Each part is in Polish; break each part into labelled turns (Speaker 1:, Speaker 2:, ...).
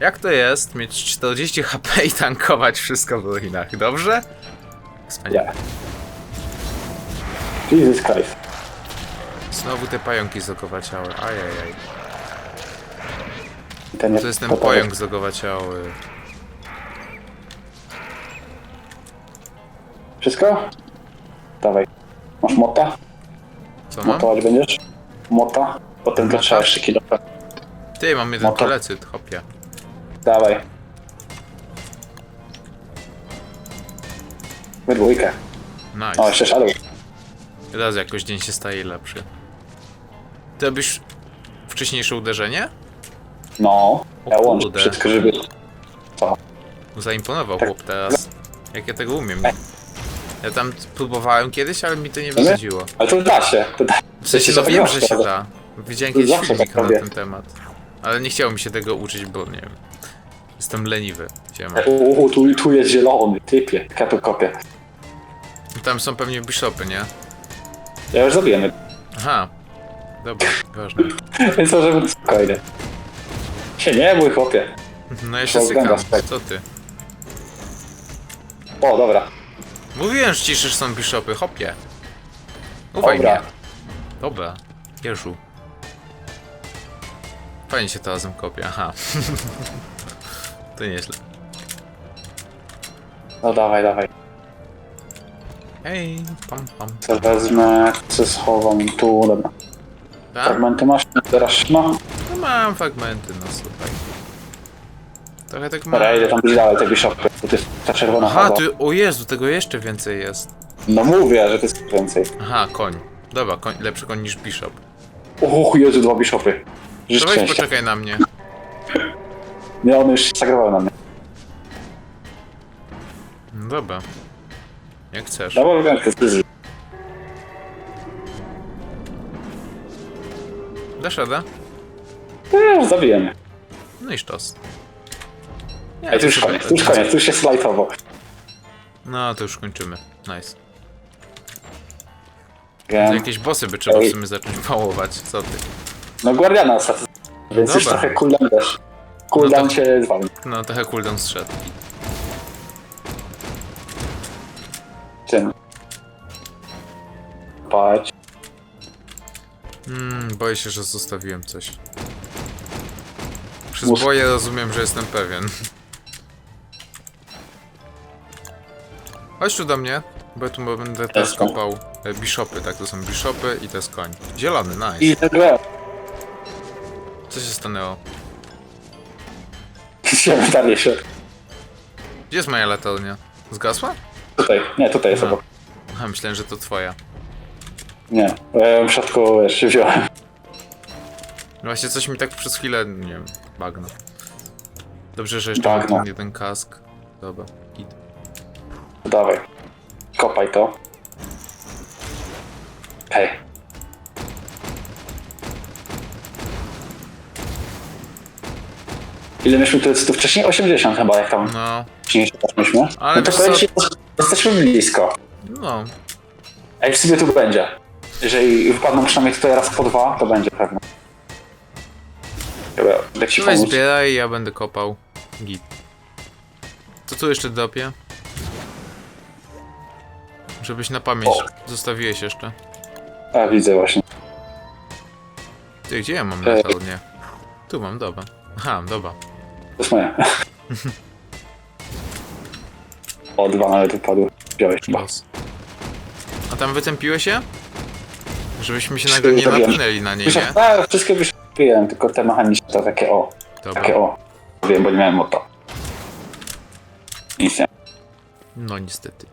Speaker 1: Jak to jest mieć 40 HP i tankować wszystko w ruinach? Dobrze? Wspaniale.
Speaker 2: Jesus Christ.
Speaker 1: Znowu te pająki zogowaciałe. Ajajaj.
Speaker 2: Ten
Speaker 1: To jest ten pająk zogowaciały.
Speaker 2: Wszystko? Dawaj. Masz mota?
Speaker 1: Co mam?
Speaker 2: Motować będziesz? Mota? Potem
Speaker 1: Mota?
Speaker 2: trzeba jeszcze kilo.
Speaker 1: Ty, mam jeden
Speaker 2: Motor.
Speaker 1: kolecyt, hopie.
Speaker 2: Dawaj. We dwójkę. O,
Speaker 1: Nice.
Speaker 2: jeszcze Shadow.
Speaker 1: Raz jakoś dzień się staje lepszy. Ty robisz wcześniejsze uderzenie?
Speaker 2: No. Ja
Speaker 1: O
Speaker 2: łączę
Speaker 1: kurde.
Speaker 2: wszystko, żeby... Co?
Speaker 1: Zaimponował chłop teraz. Jak ja tego umiem. Ja tam próbowałem kiedyś, ale mi to nie
Speaker 2: nie?
Speaker 1: wychodziło.
Speaker 2: Ale to da się. To da.
Speaker 1: W sensie, no wiem, że się da. Widziałem kiedyś
Speaker 2: zawsze
Speaker 1: filmik
Speaker 2: tak
Speaker 1: na
Speaker 2: robię.
Speaker 1: ten temat. Ale nie chciało mi się tego uczyć, bo nie wiem. Jestem leniwy. Siema.
Speaker 2: Tu, tu jest zielony, typie. Tu kopię.
Speaker 1: Tam są pewnie bishopy, nie?
Speaker 2: Ja już zabiję.
Speaker 1: Aha. Dobra, ważne.
Speaker 2: Więc to, żeby spokojnie. Się nie bój, chłopie.
Speaker 1: No ja się
Speaker 2: oglądasz, tak.
Speaker 1: Co ty?
Speaker 2: O, dobra.
Speaker 1: Mówiłem, że ciszysz są bishopy, hopie. Ufaj
Speaker 2: Dobra.
Speaker 1: mnie. Dobra. Jeżu. Fajnie się to razem kopie, aha. to nieźle.
Speaker 2: No dawaj, dawaj.
Speaker 1: Hej, pam pam.
Speaker 2: To wezmę, co schowam tu, dobra.
Speaker 1: Tak?
Speaker 2: Fragmenty masz? Teraz no.
Speaker 1: No mam fragmenty, no słuchaj. Trochę tak mam.
Speaker 2: Dobra, idę tam gdzieś dalej, te bishopy, bo to jest ta czerwona
Speaker 1: Aha,
Speaker 2: chowa.
Speaker 1: tu, o Jezu, tego jeszcze więcej jest.
Speaker 2: No mówię, że to jest więcej.
Speaker 1: Aha, koń. Dobra, koń, lepszy koń niż bishop.
Speaker 2: Uch, Jezu, dwa bishopy. Życz
Speaker 1: To weź
Speaker 2: szczęścia.
Speaker 1: poczekaj na mnie.
Speaker 2: Nie, one już zagrawały na mnie.
Speaker 1: No dobra. Jak chcesz.
Speaker 2: Dobra, wiem, to jest
Speaker 1: Dasz radę?
Speaker 2: Eee, zabijemy.
Speaker 1: No i sztos. Nie,
Speaker 2: Ej, to już koniec, to już koniec, to już jest slajtowo.
Speaker 1: No, to już kończymy. Nice.
Speaker 2: Wiem.
Speaker 1: Jakieś bossy by trzeba w
Speaker 2: Ej.
Speaker 1: sumie zacząć pałować, co ty?
Speaker 2: No Guardiana ostatnio. Więc już
Speaker 1: Dobra.
Speaker 2: trochę cooldown też. Cooldown
Speaker 1: No to-
Speaker 2: się zwalnia.
Speaker 1: No, trochę cooldown zszedł.
Speaker 2: Tym. Patrz.
Speaker 1: Hmm, boję się, że zostawiłem coś. Przez
Speaker 2: Mów.
Speaker 1: boję rozumiem, że jestem pewien. Chodź tu do mnie, bo ja tu będę
Speaker 2: Jasne.
Speaker 1: kopał e, bishopy, tak? To są bishopy i to jest koń. Zielony, nice.
Speaker 2: I.
Speaker 1: Co się stanęło?
Speaker 2: Cmentarnie się.
Speaker 1: Gdzie jest moja latarnia? Zgasła?
Speaker 2: Tutaj. Nie, tutaj jest obok.
Speaker 1: Aha, myślałem, że to twoja.
Speaker 2: Nie. Ja w środku jeszcze wziąłem.
Speaker 1: No Właśnie coś mi tak przez chwilę, nie wiem, bagno. Dobrze, że jeszcze
Speaker 2: Bagno.
Speaker 1: mam ten jeden kask. Dobra, idę.
Speaker 2: Dawaj. Kopaj to. Hej. Ile myśmy tu, tu wcześniej? 80 chyba, jak tam
Speaker 1: No,
Speaker 2: wcześniej się patrzyliśmy.
Speaker 1: Ale
Speaker 2: no to
Speaker 1: wiesz co-
Speaker 2: ci, jesteśmy blisko.
Speaker 1: no.
Speaker 2: A jak sobie tu będzie? Jeżeli wypadną przynajmniej tutaj raz po dwa, to będzie pewnie. Dobra, jak ci
Speaker 1: Weź
Speaker 2: pomóc.
Speaker 1: zbieraj, ja będę kopał. Git. Co tu jeszcze dopię? Żebyś na pamięć zostawiłeś jeszcze.
Speaker 2: A, widzę właśnie.
Speaker 1: Ty, gdzie ja mam
Speaker 2: E.
Speaker 1: latarnię? Tu mam, dobra. Aha, dobra.
Speaker 2: To jest moje. o, dwa nawet wypadły. Wziąłeś chyba.
Speaker 1: Boss. A tam wytępiłeś się? Żebyśmy się nagle nie natknęli na nie, nie?
Speaker 2: A, wszystkie kupiłem, tylko te mechaniczne to takie o. Takie
Speaker 1: Dobra.
Speaker 2: o. Wiem, bo nie miałem o to. Nic nie.
Speaker 1: No niestety.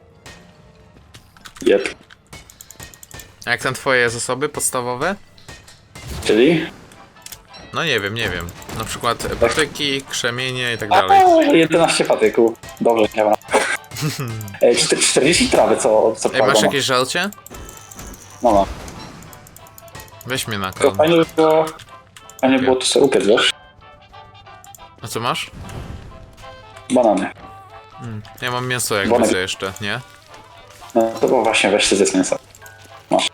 Speaker 2: Jep.
Speaker 1: A jak tam twoje zasoby podstawowe?
Speaker 2: Czyli?
Speaker 1: No nie wiem, nie wiem. Na przykład patyki, krzemienie i tak
Speaker 2: A,
Speaker 1: dalej.
Speaker 2: 11 patyków. Dobrze, nie ma. Ej, czter- 40 trawy, co, co
Speaker 1: Ej, masz jakieś żarcie?
Speaker 2: No, no.
Speaker 1: Weź mnie na karm.
Speaker 2: fajnie by było... Fajnie by było tu sobie upiec, wiesz?
Speaker 1: A co masz?
Speaker 2: Banany.
Speaker 1: Mm. Ja mam mięso jak
Speaker 2: Bonek.
Speaker 1: widzę jeszcze, nie?
Speaker 2: No to było właśnie, weź sobie z mięsa. Masz.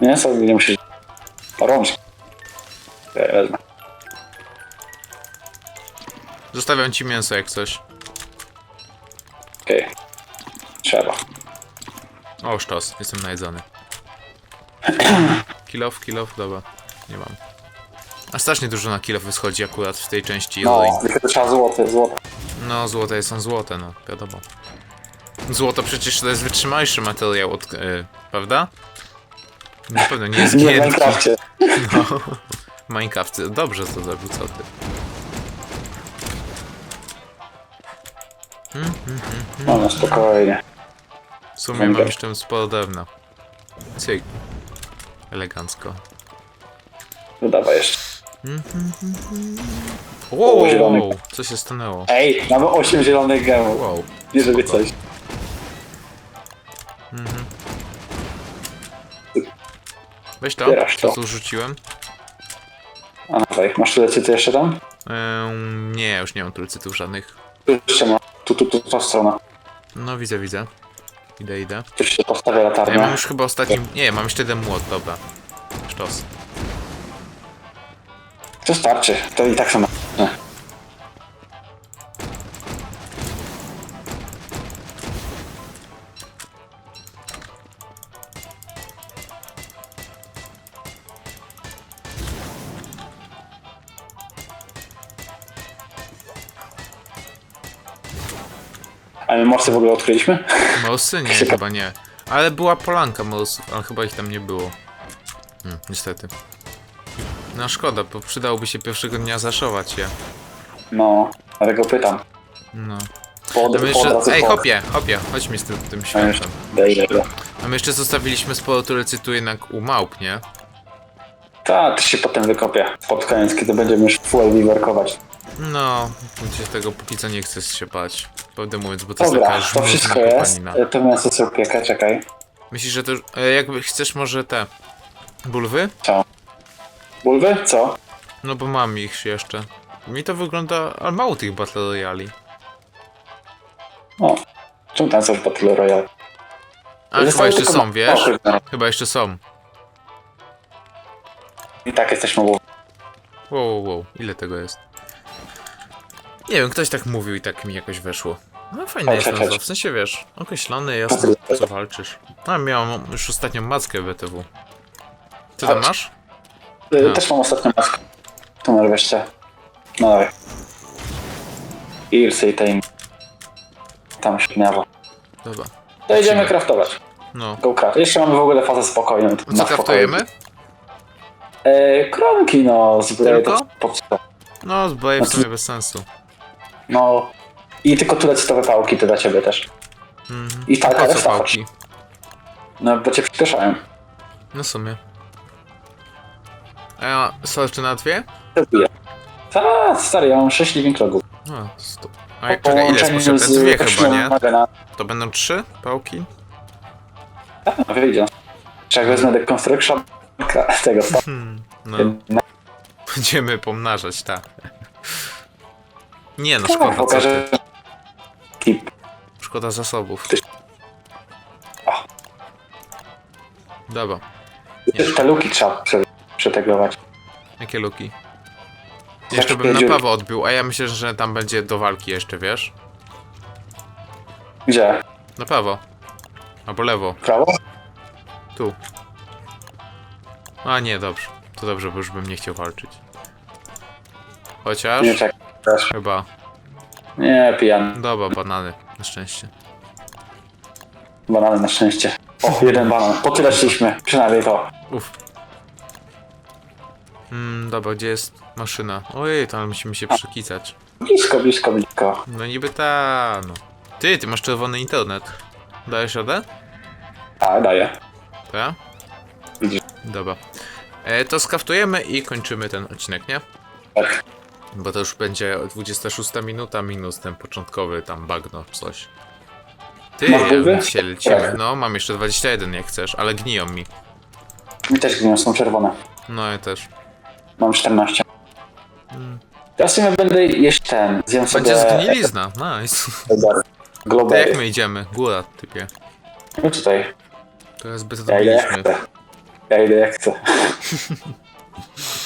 Speaker 2: Mięso nie musisz... Rączki. Ja wezmę.
Speaker 1: Zostawiam ci mięso jak coś.
Speaker 2: Okej. Trzeba.
Speaker 1: O, sztos, jestem najedzony. Kilof, kilof, dobra. Nie mam. A strasznie dużo na kilof schodzi akurat w tej części.
Speaker 2: No,
Speaker 1: No,
Speaker 2: tylko trzeba złoty, złote.
Speaker 1: no złote są złote, no, wiadomo. Złoto przecież to jest wytrzymałszy materiał od... Yy, prawda? Na pewno nie jest
Speaker 2: Nie w. Minecrafcie.
Speaker 1: No. W Minecrafcie. Dobrze to zrobił, co ty.
Speaker 2: No, no spokojnie.
Speaker 1: W sumie mam
Speaker 2: Dobra.
Speaker 1: jeszcze sporo drewna. Cyk. Elegancko.
Speaker 2: No dawaj jeszcze.
Speaker 1: Wow,
Speaker 2: zielony.
Speaker 1: co się stanęło?
Speaker 2: Ej, mamy 8 zielonych gemów.
Speaker 1: Wow.
Speaker 2: Nie żeby
Speaker 1: spoko.
Speaker 2: coś.
Speaker 1: Weź to,
Speaker 2: Zbierasz
Speaker 1: co
Speaker 2: to.
Speaker 1: tu rzuciłem.
Speaker 2: A dawaj, masz tyle cyty jeszcze tam?
Speaker 1: Ehm, nie, już nie mam tulcytów żadnych.
Speaker 2: Tu jeszcze ma. Tu, tu, tu, ta strona.
Speaker 1: No widzę, widzę. Idę, idę.
Speaker 2: Tu się postawia
Speaker 1: Ja mam
Speaker 2: latarnię.
Speaker 1: już chyba ostatni... Nie, mam jeszcze jeden młot, dobra. Sztos.
Speaker 2: To starczy. To i tak są. Ale morsy w ogóle odkryliśmy?
Speaker 1: Mosy? Nie, chyba nie. Ale była polanka mosów, ale chyba ich tam nie było. Hmm, niestety. No szkoda, bo przydałoby się pierwszego dnia zaszować je.
Speaker 2: No, dlatego pytam.
Speaker 1: No.
Speaker 2: Po,
Speaker 1: To
Speaker 2: po,
Speaker 1: my
Speaker 2: po,
Speaker 1: jeszcze... Ej, hopie, hopie, chodź mi z tym, tym
Speaker 2: A już,
Speaker 1: światem. A my jeszcze zostawiliśmy sporo turecytu jednak u małp, nie?
Speaker 2: Tak, to się potem wykopię. Pod koniec, kiedy będziemy już full workować.
Speaker 1: No, się tego póki co nie chcę się bać. Prawdę mówiąc, bo to jest
Speaker 2: Dobra,
Speaker 1: taka
Speaker 2: to
Speaker 1: żmudna
Speaker 2: wszystko jest.
Speaker 1: kopanina.
Speaker 2: E, To mięso sobie piekę, czekaj.
Speaker 1: Myślisz, że to... E, jakby chcesz może te... Bulwy?
Speaker 2: Co? Bulwy? Co?
Speaker 1: No bo mam ich jeszcze. Mi to wygląda... Ale mało tych Battle Royali.
Speaker 2: O. Czemu tam coś Battle Royale?
Speaker 1: A chyba
Speaker 2: Zostały
Speaker 1: jeszcze
Speaker 2: tylko
Speaker 1: są, wiesz?
Speaker 2: małpy.
Speaker 1: Chyba jeszcze są.
Speaker 2: I tak jesteśmy
Speaker 1: Wow, wow, wow. Ile tego jest? Nie wiem, ktoś tak mówił i tak mi jakoś weszło. No fajna
Speaker 2: Chodź,
Speaker 1: jest nazwa, w sensie wiesz, określony, jasno, co walczysz. A miałam już ostatnią mackę BTW. Co tam
Speaker 2: Chodź.
Speaker 1: masz?
Speaker 2: Y,
Speaker 1: A.
Speaker 2: Też mam ostatnią maskę. Tu może weźcie. No dawaj. Ilsy i tej... Tam śmiało.
Speaker 1: Dobra.
Speaker 2: To idziemy
Speaker 1: Lecimy.
Speaker 2: craftować.
Speaker 1: No.
Speaker 2: Go craft. Jeszcze mamy w ogóle fazę spokojną.
Speaker 1: Co
Speaker 2: Na spokoju.
Speaker 1: kraftujemy?
Speaker 2: E, kronki no, zbroję
Speaker 1: Tylko?
Speaker 2: to po co?
Speaker 1: No, zboję w
Speaker 2: Znaczy-
Speaker 1: sumie bez sensu.
Speaker 2: No. I tylko turecitowe pałki to dla ciebie też.
Speaker 1: Mhm.
Speaker 2: I tak,
Speaker 1: A po
Speaker 2: ale
Speaker 1: co pałki?
Speaker 2: No bo cię przyspieszają.
Speaker 1: No w sumie. A ja starczy na dwie?
Speaker 2: A, stary, ja mam 6 living logów.
Speaker 1: A, sto... A jak czekaj, ile jest potrzebne? Dwie chyba, nie?
Speaker 2: Magana.
Speaker 1: To będą trzy pałki?
Speaker 2: No, wyjdzie. Jak wezmę deconstruction kra- tego
Speaker 1: Hmm. No, będziemy pomnażać, tak. Nie no, szkoda, co
Speaker 2: pokażę.
Speaker 1: Szkoda zasobów. Dobra,
Speaker 2: Te luki trzeba prze- przetegować.
Speaker 1: jakie luki? Jeszcze bym na prawo odbił, a ja myślę, że tam będzie do walki jeszcze, wiesz?
Speaker 2: Gdzie?
Speaker 1: Na prawo. Albo lewo,
Speaker 2: Prawo?
Speaker 1: tu. A nie, dobrze. To dobrze, bo już bym nie chciał walczyć. Chociaż...
Speaker 2: Nie, czekaj. Też.
Speaker 1: Chyba.
Speaker 2: Nie, pijany.
Speaker 1: Dobra, banany. Na szczęście.
Speaker 2: Banany na szczęście. O, jeden banan. Po tyle szliśmy. Przynajmniej to.
Speaker 1: Uff. Mm, dobra, gdzie jest maszyna? Ojej, tam musimy się przekicać.
Speaker 2: Blisko, blisko, blisko.
Speaker 1: No niby ta, no. Ty, ty masz czerwony internet. Dajesz radę?
Speaker 2: A, daję.
Speaker 1: Tak?
Speaker 2: Widzisz.
Speaker 1: Dobra. E, to skaftujemy i kończymy ten odcinek, nie?
Speaker 2: Tak.
Speaker 1: Bo to już będzie 26 minuta minus ten początkowy tam bagno, coś. Ty,
Speaker 2: Masz
Speaker 1: ja dzisiaj lecimy.
Speaker 2: Tak.
Speaker 1: No, mam jeszcze 21 jak chcesz, ale gniją mi.
Speaker 2: Mi też gnią są czerwone.
Speaker 1: No, ja też.
Speaker 2: Mam 14. Ja w sumie będę jeść ten. Zjem sobie...
Speaker 1: Będzie zgnilizna, nice. To jak
Speaker 2: Globery.
Speaker 1: my idziemy? Góra, typie.
Speaker 2: No tutaj.
Speaker 1: To jest zbyt
Speaker 2: Ja idę jak chcę. Ja idę jak chcę.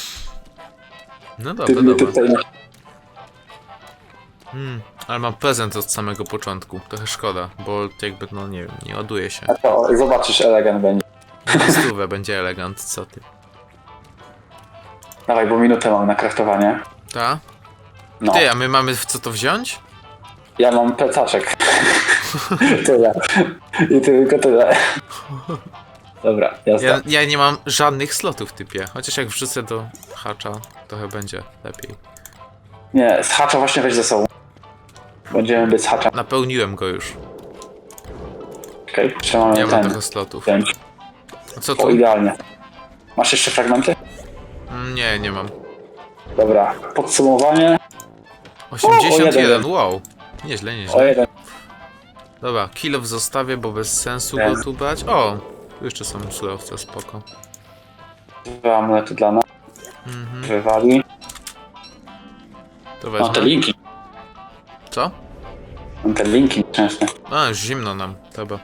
Speaker 1: No
Speaker 2: Ty
Speaker 1: dobra,
Speaker 2: mnie
Speaker 1: dobra.
Speaker 2: tutaj...
Speaker 1: Hmm, ale mam prezent od samego początku. Trochę szkoda, bo jakby, no nie wiem, nie ładuje się.
Speaker 2: A to zobaczysz, elegant będzie.
Speaker 1: Stówę będzie elegant, co ty.
Speaker 2: Dawaj, bo minutę mam na kraftowanie.
Speaker 1: Ta?
Speaker 2: No,
Speaker 1: Ty, a my mamy w co to wziąć?
Speaker 2: ja mam plecaczek. tyle. I tylko tyle. Dobra, jazda.
Speaker 1: Ja, ja nie mam żadnych slotów typie. Chociaż jak wrzucę do hacza, trochę będzie lepiej.
Speaker 2: Nie, z hacza właśnie weź ze sobą. Będziemy być z haczem.
Speaker 1: Napełniłem go już.
Speaker 2: Okej, trzymamy
Speaker 1: Ja mam
Speaker 2: ten.
Speaker 1: trochę slotów.
Speaker 2: Pięć.
Speaker 1: A co
Speaker 2: O,
Speaker 1: tu?
Speaker 2: idealnie. Masz jeszcze fragmenty?
Speaker 1: Mm, Nie, nie mam.
Speaker 2: Dobra, podsumowanie.
Speaker 1: 81,
Speaker 2: jeden.
Speaker 1: wow. Nieźle,
Speaker 2: O
Speaker 1: nieźle.
Speaker 2: jeden.
Speaker 1: Dobra, kill w zostawię, bo bez sensu
Speaker 2: Ten.
Speaker 1: go tu brać. O! Jeszcze są surowce, spoko.
Speaker 2: Dwa amulety dla nas.
Speaker 1: Mhm,
Speaker 2: Wywali.
Speaker 1: to
Speaker 2: No te linki.
Speaker 1: Co?
Speaker 2: No te linki często.
Speaker 1: A, już zimno nam, dobra.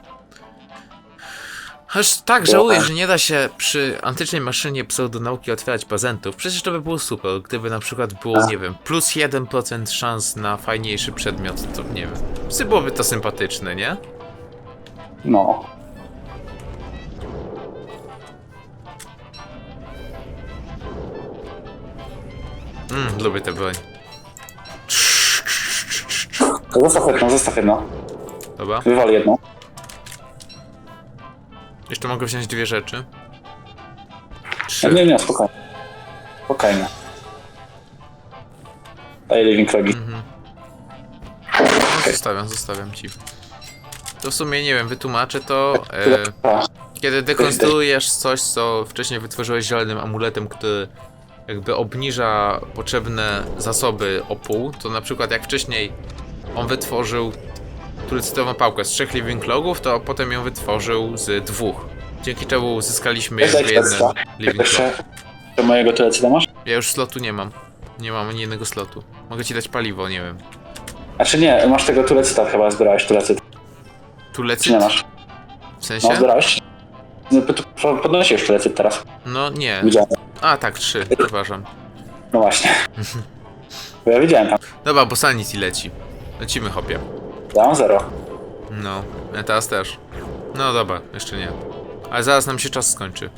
Speaker 1: Aż tak żałuję, że nie da się przy antycznej maszynie pseudonauki otwierać prezentów. Przecież to by było super, gdyby na przykład było, nie wiem, plus 1% szans na fajniejszy przedmiot, to nie wiem. Psy byłoby to sympatyczne, nie?
Speaker 2: No.
Speaker 1: Mm, lubię tę broń.
Speaker 2: To zostaw jedno, zostaw jedno.
Speaker 1: Dobra.
Speaker 2: Wywal jedno.
Speaker 1: Jeszcze mogę wziąć dwie rzeczy. Trzy.
Speaker 2: nie, nie, spokojnie. Spokojnie. Daj living rogi.
Speaker 1: Mhm. Zostawiam, zostawiam ci. To w sumie nie wiem, wytłumaczę to. E, kiedy dekonstruujesz coś, co wcześniej wytworzyłeś zielonym amuletem, który jakby obniża potrzebne zasoby o pół, to na przykład jak wcześniej on wytworzył turycytową pałkę z trzech living logów, to potem ją wytworzył z dwóch. Dzięki czemu uzyskaliśmy
Speaker 2: Jest
Speaker 1: jakby jeden
Speaker 2: ekstra.
Speaker 1: living log.
Speaker 2: Do mojego co masz?
Speaker 1: Ja już slotu nie mam. Nie mam ani jednego slotu. Mogę ci dać paliwo, nie wiem.
Speaker 2: Znaczy nie, masz tego tulecyta chyba, zbierałeś tulecyt.
Speaker 1: Tu
Speaker 2: Czy nie masz?
Speaker 1: W sensie?
Speaker 2: No, zbierałeś? No, po- po- podnosisz tulecyt teraz.
Speaker 1: No nie.
Speaker 2: Widziałem.
Speaker 1: A tak, trzy, przepraszam.
Speaker 2: No właśnie. Bo ja widziałem tam.
Speaker 1: Dobra, bo sanity leci. Lecimy, hopie.
Speaker 2: Ja mam zero.
Speaker 1: No, ja teraz też. No dobra, jeszcze nie. Ale zaraz nam się czas skończy.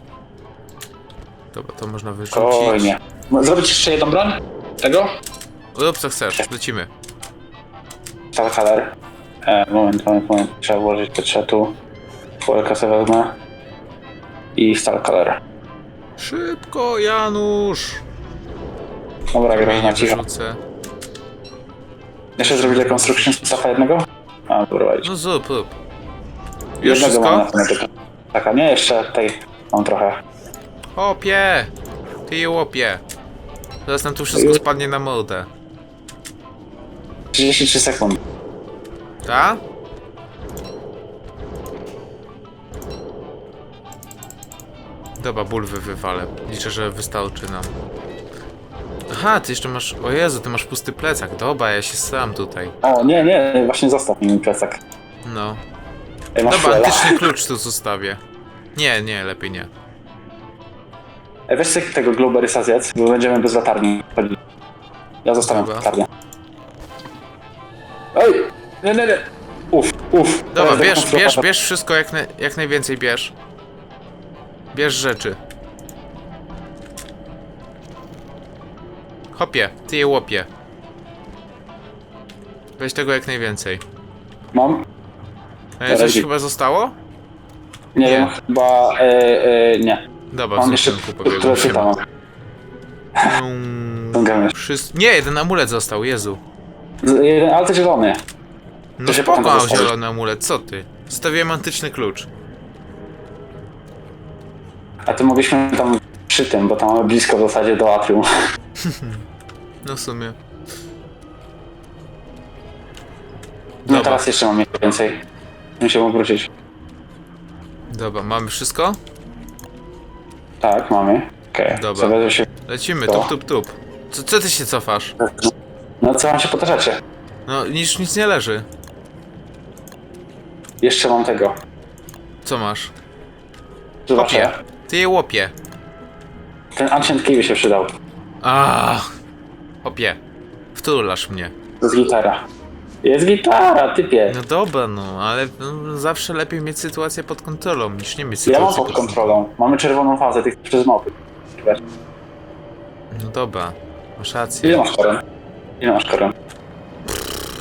Speaker 1: Dobra, to można wyrzucić.
Speaker 2: Spokojnie. Mo- Zrobić jeszcze jedną broń? Tego?
Speaker 1: Rób co chcesz, lecimy.
Speaker 2: Star color. E, moment, moment, moment. Trzeba włożyć to trzeba tu. Fuelka sobie wezmę. I star color.
Speaker 1: Szybko, Janusz!
Speaker 2: Dobra, gra
Speaker 1: Nie
Speaker 2: na cicho.
Speaker 1: wyrzucę.
Speaker 2: Jeszcze zrobić reconstruction stafa jednego? A, dobra, walić.
Speaker 1: No zrób, rób. Już
Speaker 2: Jednego mam
Speaker 1: wszystko?
Speaker 2: na tym etykę. Tak, a nie, jeszcze tej mam trochę.
Speaker 1: Hopie! Ty je łopie. Zaraz nam tu wszystko spadnie na mordę.
Speaker 2: 33 sekund.
Speaker 1: Ta? Dobra, bulwy wywalę. Liczę, że wystarczy nam. Aha, ty jeszcze masz... O Jezu, ty masz pusty plecak. Dobra, ja się sam tutaj.
Speaker 2: O, nie, nie, właśnie zostaw mi plecak.
Speaker 1: No.
Speaker 2: Ej, masz
Speaker 1: Dobra, antyczny klucz tu zostawię. Nie, nie, lepiej nie.
Speaker 2: Ej, weź sobie tego Globerysa zjedz, bo będziemy bez latarni chodzić. Ja zostawiam
Speaker 1: Dobra.
Speaker 2: latarnię. Ej! Nie, nie, nie! Uf, uf. To
Speaker 1: Dobra,
Speaker 2: jest
Speaker 1: bierz, bierz, bierz wszystko jak, jak najwięcej bierz. Bierz rzeczy. Hopie, ty je łopie. Weź tego jak najwięcej.
Speaker 2: Mam?
Speaker 1: E, coś
Speaker 2: Razi.
Speaker 1: chyba zostało?
Speaker 2: Nie,
Speaker 1: Nie.
Speaker 2: wiem, chyba... E, e, nie.
Speaker 1: Dobra,
Speaker 2: Mam
Speaker 1: w
Speaker 2: jeszcze...
Speaker 1: jeszcze pobiegł.
Speaker 2: Które czytam mam.
Speaker 1: Mm, wszys- Nie, jeden amulet został, Jezu.
Speaker 2: Z- jeden, Ale to zielony.
Speaker 1: No
Speaker 2: To się
Speaker 1: spoko,
Speaker 2: potem zostawi.
Speaker 1: zielony amulet, co ty? Zostawiłem antyczny klucz.
Speaker 2: A to mogliśmy tam przy tym, bo tam mamy blisko w zasadzie do atrium.
Speaker 1: No w sumie.
Speaker 2: No
Speaker 1: Dobra.
Speaker 2: teraz jeszcze mam więcej. Musimy obrócić.
Speaker 1: Dobra, mamy wszystko?
Speaker 2: Tak, mamy. Okej.
Speaker 1: Dobra.
Speaker 2: Okay. się...
Speaker 1: Lecimy, tup tup tup. Co, co ty się cofasz?
Speaker 2: No co mam się potarzacie?
Speaker 1: No, nic, nic nie leży.
Speaker 2: Jeszcze mam tego.
Speaker 1: Co masz?
Speaker 2: Zobaczę.
Speaker 1: Łopie. Ty je łopie.
Speaker 2: Ten Ancient Key by się przydał.
Speaker 1: A, Hopie. Wtulasz mnie.
Speaker 2: To jest gitara. Jest gitara, typie.
Speaker 1: No dobra, no, ale no, zawsze lepiej mieć sytuację pod kontrolą, niż nie mieć
Speaker 2: Ja mam
Speaker 1: sytuacji
Speaker 2: pod kontrolą. Mamy czerwoną fazę tych przez mopy.
Speaker 1: No dobra, masz
Speaker 2: Ile
Speaker 1: rację.
Speaker 2: masz koron? Ile masz koron?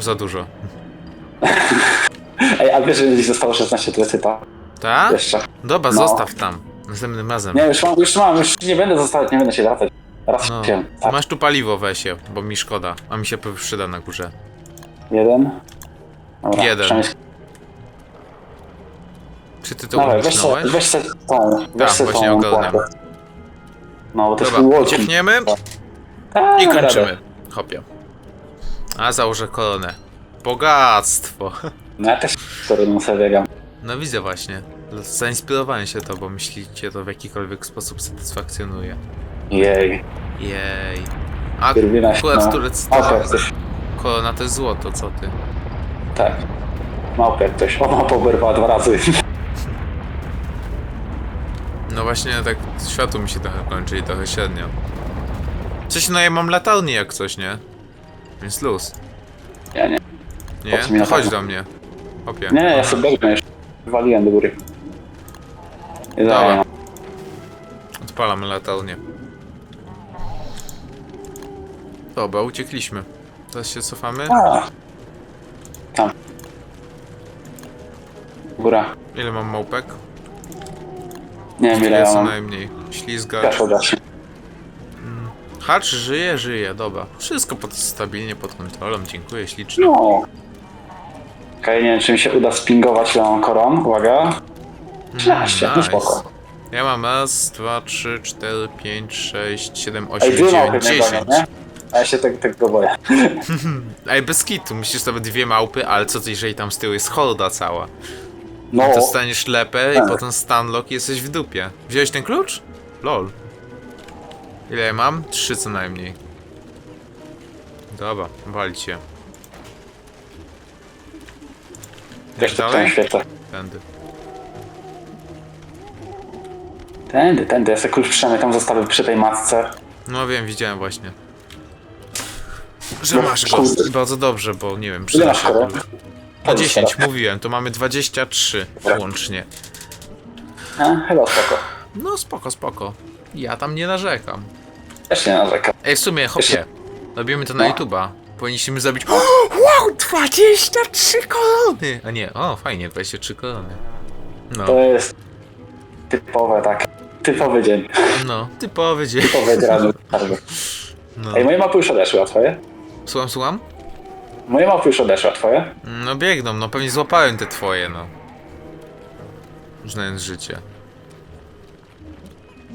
Speaker 1: Za dużo.
Speaker 2: Ej, a wiesz, że gdzieś zostało 16 tyle
Speaker 1: Tak?
Speaker 2: Jeszcze.
Speaker 1: Dobra,
Speaker 2: No.
Speaker 1: zostaw tam. Następnym razem.
Speaker 2: Nie, już mam, już mam, już nie będę zostawać, nie będę się wracać. Raz
Speaker 1: No.
Speaker 2: wiem. Tak,
Speaker 1: Masz tu paliwo, weź je, bo mi szkoda. A mi się przyda na górze.
Speaker 2: jeden. Dobra,
Speaker 1: Jeden.
Speaker 2: przynajmniej-
Speaker 1: Czy ty to
Speaker 2: Dawaj, weź se,
Speaker 1: uniknąłeś?
Speaker 2: weź se tą, weź se
Speaker 1: właśnie
Speaker 2: tą. No, bo to jest
Speaker 1: Dobra, uciekniemy
Speaker 2: A,
Speaker 1: i kończymy.
Speaker 2: radę.
Speaker 1: Hopie. A założę koronę. Bogactwo.
Speaker 2: No ja też koroną sobie biegam.
Speaker 1: No widzę właśnie. Zainspirowałem się to, bo myślicie to w jakikolwiek sposób satysfakcjonuje.
Speaker 2: Jej.
Speaker 1: Jej. A
Speaker 2: się
Speaker 1: akurat
Speaker 2: na...
Speaker 1: turec
Speaker 2: Małpę ktoś.
Speaker 1: korona to jest złoto, co ty?
Speaker 2: Tak. Małpę ktoś. O, małpę oberwała dwa razy.
Speaker 1: No właśnie tak światło mi się trochę kończy i trochę średnio. Coś no ja mam latarnię jak coś, nie? Więc luz.
Speaker 2: Ja nie.
Speaker 1: Nie? To chodź do mnie. Hopie.
Speaker 2: Nie, ja sobie biegnę już. Waliłem do góry.
Speaker 1: Dobra. Odpalamy latarnię. Dobra, uciekliśmy. Teraz się cofamy.
Speaker 2: A. Tam. Góra.
Speaker 1: Ile mam małpek?
Speaker 2: Nie wiem ile ja
Speaker 1: co
Speaker 2: mam.
Speaker 1: najmniej. Ślizgacz.
Speaker 2: Gaszło, gaszło.
Speaker 1: Hacz żyje, żyje, dobra. Wszystko pod, stabilnie pod kontrolą, dziękuję ślicznie.
Speaker 2: No. Okej, nie wiem czy mi się uda spingować mam koron. Uwaga. 13, no
Speaker 1: Mm, nice.
Speaker 2: spoko.
Speaker 1: Ja mam raz, dwa, trzy, cztery, pięć, sześć, siedem, osiem,
Speaker 2: Ej,
Speaker 1: dziewięć, dziesięć.
Speaker 2: nie? A ja się tego, tego boję.
Speaker 1: Ej, bez kitu, myślisz sobie dwie małpy, ale co ty, jeżeli tam z tyłu jest horda cała?
Speaker 2: No.
Speaker 1: To staniesz lepę i
Speaker 2: Tak.
Speaker 1: potem stanlock i jesteś w dupie. Wziąłeś ten klucz? Lol. Ile ja mam? Trzy co najmniej. Dobra, walcie. Jak dalej? Tędy.
Speaker 2: Tędy, tędy. Ja sobie klucz przynajmniej tam zostawię przy tej matce.
Speaker 1: No wiem, widziałem właśnie. Że
Speaker 2: No,
Speaker 1: masz go.
Speaker 2: kurde.
Speaker 1: Bardzo dobrze, bo nie wiem,
Speaker 2: Ile
Speaker 1: przyda
Speaker 2: masz
Speaker 1: się. Na
Speaker 2: Powiedz
Speaker 1: 10
Speaker 2: teraz.
Speaker 1: mówiłem, to mamy 23 łącznie.
Speaker 2: A, chyba spoko.
Speaker 1: No spoko, spoko. Ja tam nie narzekam.
Speaker 2: Też nie narzekam.
Speaker 1: Ej, w sumie, hopie, robimy to na
Speaker 2: No.
Speaker 1: YouTube'a. Powinniśmy zrobić... Wow, 23 korony! A nie, o, fajnie, 23 korony. No,
Speaker 2: To jest typowe tak. Typowy dzień.
Speaker 1: no, typowy dzień.
Speaker 2: Typowe granie.
Speaker 1: No.
Speaker 2: Ej, moje mapy już odeszły, a twoje?
Speaker 1: Słucham, słucham?
Speaker 2: Moje mapy już odeszły, a twoje?
Speaker 1: No biegną, no pewnie złapałem te twoje, no. Znając życie.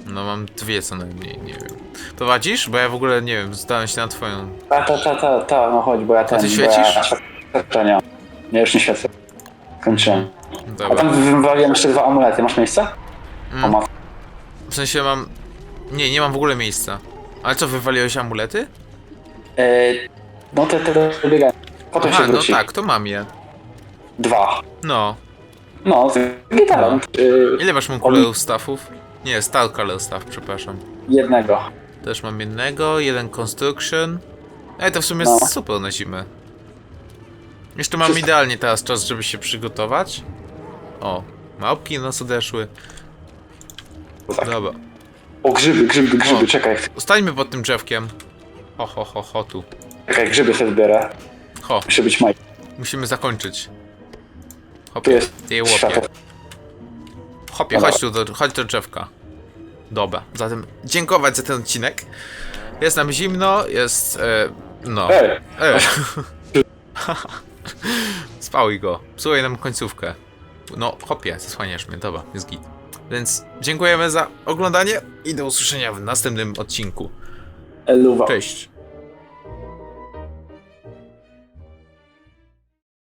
Speaker 1: No mam dwie co najmniej, nie wiem. Prowadzisz? Bo ja w ogóle nie wiem, zdałem się na twoją...
Speaker 2: Ta, ta, ta, ta, ta, no chodź, bo ja ten...
Speaker 1: ty
Speaker 2: bo
Speaker 1: świecisz?
Speaker 2: Ja, świecenia. Nie, już nie świecę. Skończyłem. A
Speaker 1: Dobra.
Speaker 2: tam wywaliłem jeszcze dwa amulety, masz miejsce?
Speaker 1: Mm.
Speaker 2: O, ma...
Speaker 1: W sensie mam... Nie, nie mam w ogóle miejsca. Ale co, wywaliłeś amulety?
Speaker 2: e, no te, te, te bieganie. Potem
Speaker 1: Aha,
Speaker 2: się
Speaker 1: no
Speaker 2: wróci.
Speaker 1: tak, to mam je.
Speaker 2: Dwa.
Speaker 1: No.
Speaker 2: No, z gitarą. Y,
Speaker 1: Ile masz mam kolorów staffów? Nie, color staff, przepraszam.
Speaker 2: jednego.
Speaker 1: Też mam jednego, jeden construction. Ej, to w sumie
Speaker 2: No.
Speaker 1: jest super na zimę. Jeszcze mam
Speaker 2: Wszystko-
Speaker 1: idealnie teraz czas, żeby się przygotować. O, małpki nas odeszły.
Speaker 2: Tak.
Speaker 1: Dobra.
Speaker 2: O, grzyby, grzyby, grzyby,
Speaker 1: O.
Speaker 2: czekaj.
Speaker 1: Ustańmy pod tym drzewkiem. Ho, ho, ho, ho, tu.
Speaker 2: Czekaj, grzyby sobie zbierę.
Speaker 1: Ho,
Speaker 2: Musi być maj.
Speaker 1: musimy zakończyć. Hopie,
Speaker 2: Tu jest
Speaker 1: ty je łopie.
Speaker 2: światło.
Speaker 1: Hopie, chodź tu, do, chodź do drzewka. Dobra, zatem dziękować za ten odcinek. Jest nam zimno, jest... E, no.
Speaker 2: Ej,
Speaker 1: E. Spałuj go. Psuj nam końcówkę. No, hopie, zasłaniasz mnie, dobra, jest git. Więc dziękujemy za oglądanie i do usłyszenia w następnym odcinku.
Speaker 2: Eluwa.
Speaker 1: Cześć.